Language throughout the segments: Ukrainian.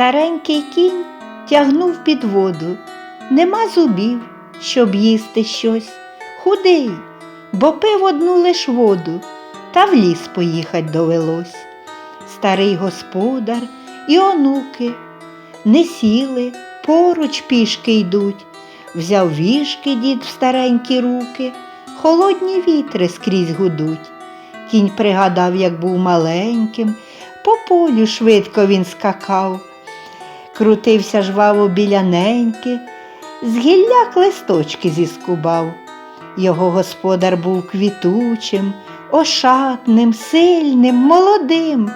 Старенький кінь тягнув під воду. Нема зубів, щоб їсти щось. Худий, бо пив одну лиш воду, та в ліс поїхать довелось. Старий господар і онуки не сіли, поруч пішки йдуть. Взяв віжки дід в старенькі руки, холодні вітри скрізь гудуть. Кінь пригадав, як був маленьким, по полю швидко він скакав, крутився жваво біля неньки, з гілляк листочки зіскубав. Його господар був квітучим, ошатним, сильним, молодим.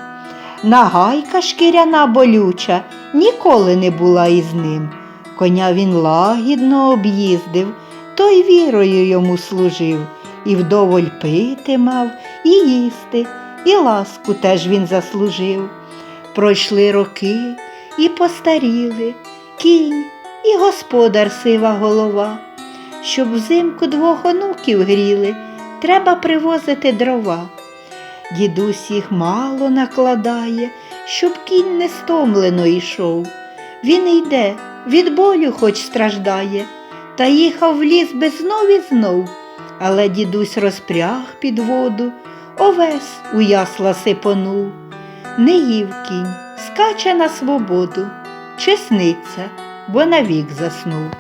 Нагайка шкіряна болюча ніколи не була із ним. Коня він лагідно об'їздив, той вірою йому служив, і вдоволь пити мав, і їсти, і ласку теж він заслужив. Пройшли роки і постаріли, кінь і господар сива голова. Щоб взимку двох онуків гріли, треба привозити дрова. Дідусь їх мало накладає, щоб кінь не стомлено йшов. Він йде, від болю хоч страждає, та їхав в ліс без знов і знов. Але дідусь розпряг під воду, овес у ясла сипонув. Не їв кінь, скаче на свободу, чесниця, бо навік заснув.